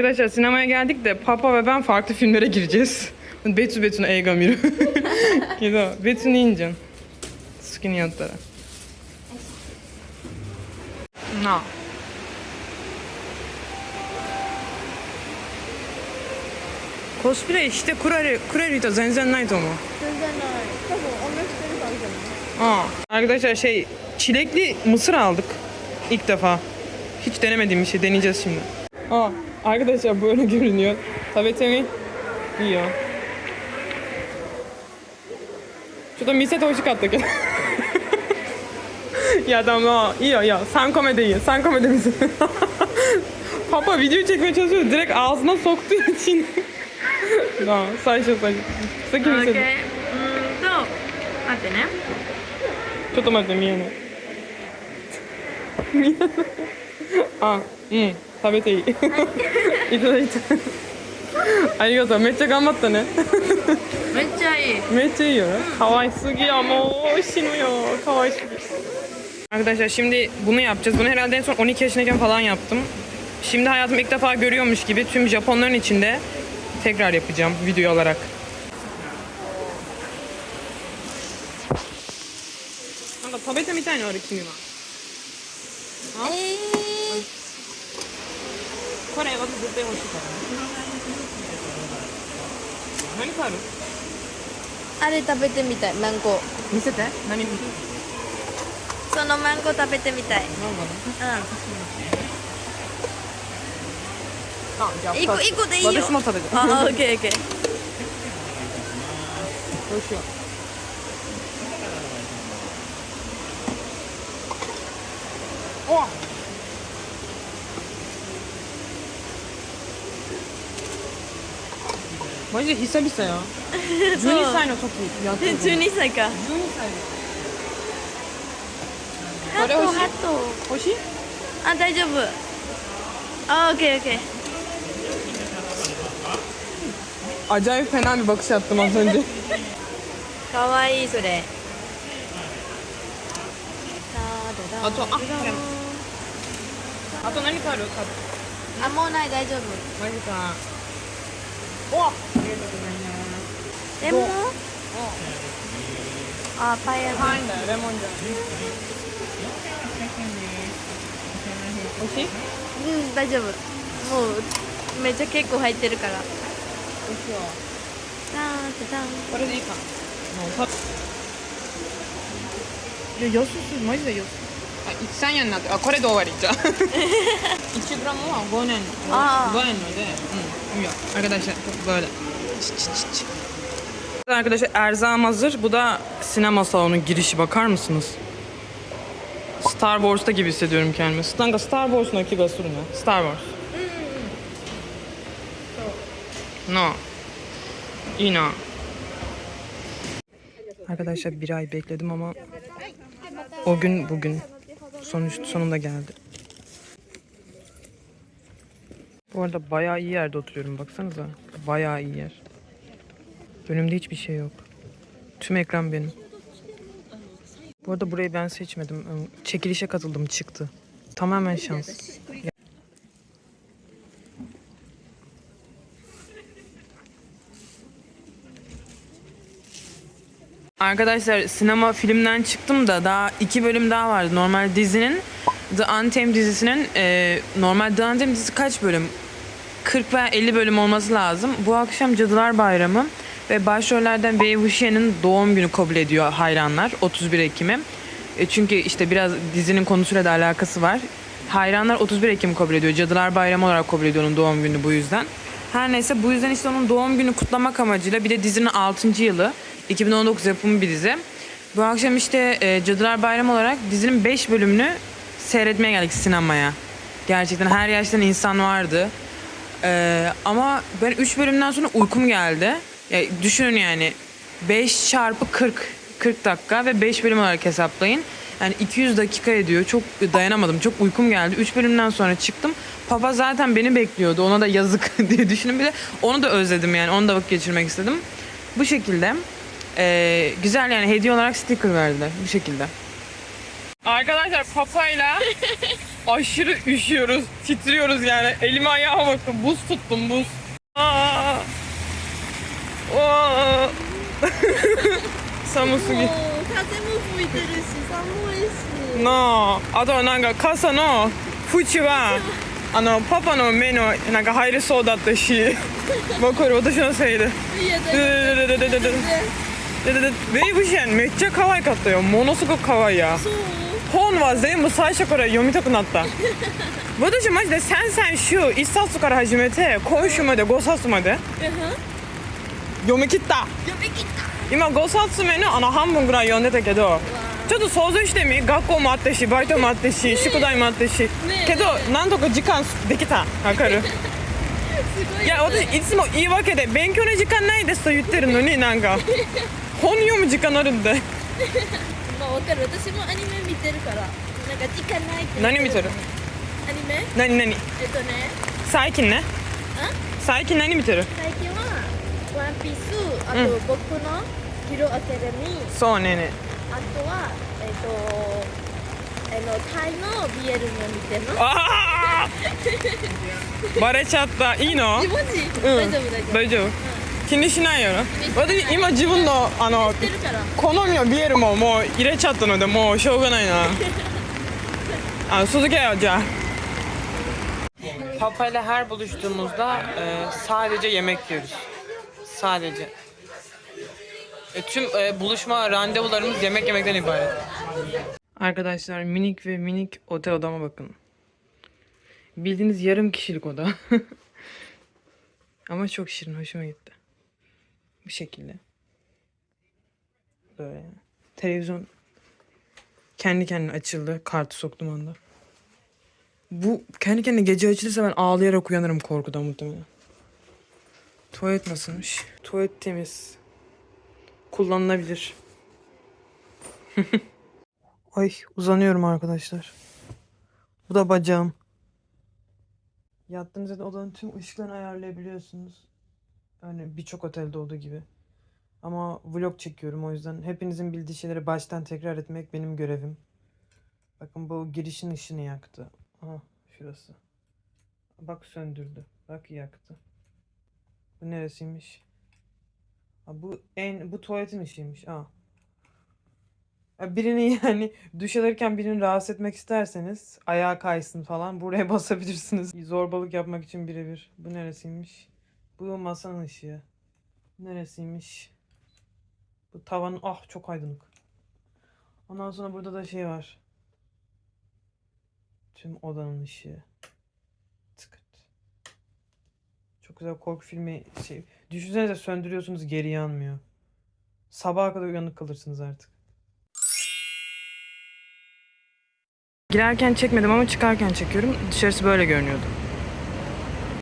Arkadaşlar sinemaya geldik de Papa ve ben farklı filmlere gireceğiz. Betü Betü'nü Eygamir'i. Gido. Betü'nü ineceğim. Skin yanıtlara. No. Cosplay işte kurarı, kurarı da zenzen night mu? Zenzen night. Tabii onlar çıkarı arkadaşlar şey çilekli mısır aldık ilk defa. Hiç denemediğim bir şey deneyeceğiz şimdi. Aa, arkadaşlar böyle görünüyor. Tabii tabii. İyi ya. ちょっと見せてほしかったけど。いやでもいいよいいよ3個目でいいよ3個目で見せて Papa video çekmeye çalışıyor direkt ağzına soktuğu için tamam 最初最初先見せ OK うーんてと待ってねちょっと待って見えない見えないあ うん食べていいいただいたありがとうめっちゃ頑張ったねめっちゃいいめっちゃいいよね可愛すぎやもう美味しいのよ可愛すぎ Arkadaşlar şimdi bunu yapacağız. Bunu herhalde en son 12 yaşındayken falan yaptım. Şimdi hayatım ilk defa görüyormuş gibi tüm Japonların içinde tekrar yapacağım video olarak. Kanka 食べてみたいのある君は。えー、 これ私絶対欲しいから何買える？あれ食べてみたい。マンゴー。見せて。何？見せてそのマンゴー食べてみたい。なんかね。うあじゃあ個一個でいいよ。私も食べて。あオッケーオッケー。どうしよう。おマジで久々よ12歳の時やってる12歳か12歳ハトハト美味しいあ大丈夫あオッケーオッケー Acayip fena bir bakış attım az あとああと何買える買あもうない大丈夫マジかおありがとうございますレモンあパイヤパインだよ。レモンじゃん。美味しいうん大丈夫もうめっちゃ結構入ってるから美味しいわタンタタンこれでいいかもうたいや安すぎマジで安いあ13円になってあこれで終わりじゃあ1グラムは5年ああ5円の de hmm, yok arkadaşlar böyle Çıt çıt çıt. Arkadaşlar erzağım hazır. Bu da sinema salonu girişi bakar mısınız? Star Wars'ta gibi hissediyorum kendimi. Stanka Star Wars no kiga suru? Star Wars. No. İyi na. Arkadaşlar bir ay bekledim ama o gün bugün sonuç sonunda geldi. Bu arada bayağı iyi yerde oturuyorum baksanıza. Bayağı iyi yer. Önümde hiçbir şey yok. Tüm ekran benim. Bu arada burayı ben seçmedim. Çekilişe katıldım çıktı. Tamamen şans. Arkadaşlar sinema filmden çıktım da daha iki bölüm daha vardı. Normal dizinin The Untamed dizisinin e, normal The Untamed dizisi kaç bölüm? 40 veya 50 bölüm olması lazım. Bu akşam Cadılar Bayramı ve başrollerden Wuxian'ın doğum günü kabul ediyor hayranlar 31 Ekim'i. E, çünkü işte biraz dizinin konusuyla da alakası var. Hayranlar 31 Ekim kabul ediyor. Cadılar Bayramı olarak kabul ediyor onun doğum günü bu yüzden. Her neyse bu yüzden işte onun doğum günü kutlamak amacıyla bir de dizinin 6. yılı 2019 yapımı bir dizi. Bu akşam işte e, Cadılar Bayramı olarak dizinin 5 bölümünü seyretmeye geldik sinemaya. Gerçekten her yaştan insan vardı. Ee, ama ben 3 bölümden sonra uykum geldi. Ya düşünün yani 5 çarpı 40 40 dakika ve 5 bölüm olarak hesaplayın. Yani 200 dakika ediyor. Çok dayanamadım. Çok uykum geldi. 3 bölümden sonra çıktım. Papa zaten beni bekliyordu. Ona da yazık diye düşündüm. Bir de onu da özledim yani. Onu da vakit geçirmek istedim. Bu şekilde. Ee, güzel yani hediye olarak sticker verdiler. Bu şekilde. Arkadaşlar papayla aşırı üşüyoruz. Titriyoruz yani. Elime ayağıma bakın. Buz tuttum buz. Aa. Aa. Samusugi. もう風も吹いてるし寒いしのあとなんか傘の縁はあのパパの目のなんか入りそうだったしもうこれ私のせいでいやだででででででででででベイブシェンめっちゃ可愛かったよものすごく可愛いやそう 本は全部最初から読みたくなった。私マジで先々週1冊から始めて今週まで5冊まで読み切った。読み切った。今5冊目のあの半分ぐらい読んでたけどちょっと想像してみ学校もあってしバイトもあってし宿題もあってしねえ。けどなんとか時間できた。わかる。いいや私いつも言い訳で勉強の時間ないですと言ってるのになんか 本読む時間あるんで。まあわかる。私もアニメ見てるから。なんか時間ないって。何見てる？アニメ？何何？えっとね。最近ね。あ？最近何見てる？最近はワンピースあと僕のヒロアカデミー。そうねね。あとはえっとあのタイの BL も見てます。ああ バレちゃった。いいの？うん。大丈夫大丈夫。大丈夫？気にしないよな私今自分のあの知ってるから好みのビールももう入れちゃったのでもうしょうがないなあ続けようじゃあPapa ile her buluştuğumuzda e, sadece yemek yiyoruz. Sadece. E, tüm e, buluşma randevularımız yemek yemekten ibaret. Arkadaşlar minik ve minik otel odama bakın. Bildiğiniz yarım kişilik oda. Ama çok şirin, hoşuma gitti. Bu şekilde. Böyle. Televizyon kendi kendine açıldı. Kartı soktum onda. Bu kendi kendine gece açılırsa ben ağlayarak uyanırım korkudan muhtemelen. Tuvalet nasılmış? Tuvalet temiz. Kullanılabilir. Ay uzanıyorum arkadaşlar. Bu da bacağım. Yattığınız odanın tüm ışıklarını ayarlayabiliyorsunuz. Yani birçok otelde olduğu gibi. Ama vlog çekiyorum o yüzden hepinizin bildiği şeyleri baştan tekrar etmek benim görevim. Bakın bu girişin ışını yaktı. Aha şurası. Bak söndürdü. Bak yaktı. Bu neresiymiş? Ha, bu en bu tuvaletin ışığıymış. Aa. Birini yani duş alırken birini rahatsız etmek isterseniz ayağa kaysın falan buraya basabilirsiniz. Zorbalık yapmak için birebir. Bu neresiymiş? Bu masanın ışığı. Neresiymiş? Bu tavan ah çok aydınlık. Ondan sonra burada da şey var. Tüm odanın ışığı. Tıkırt. Çok güzel korku filmi şey. Düşünsenize söndürüyorsunuz geri yanmıyor. Sabaha kadar uyanık kalırsınız artık. Girerken çekmedim ama çıkarken çekiyorum. Dışarısı böyle görünüyordu.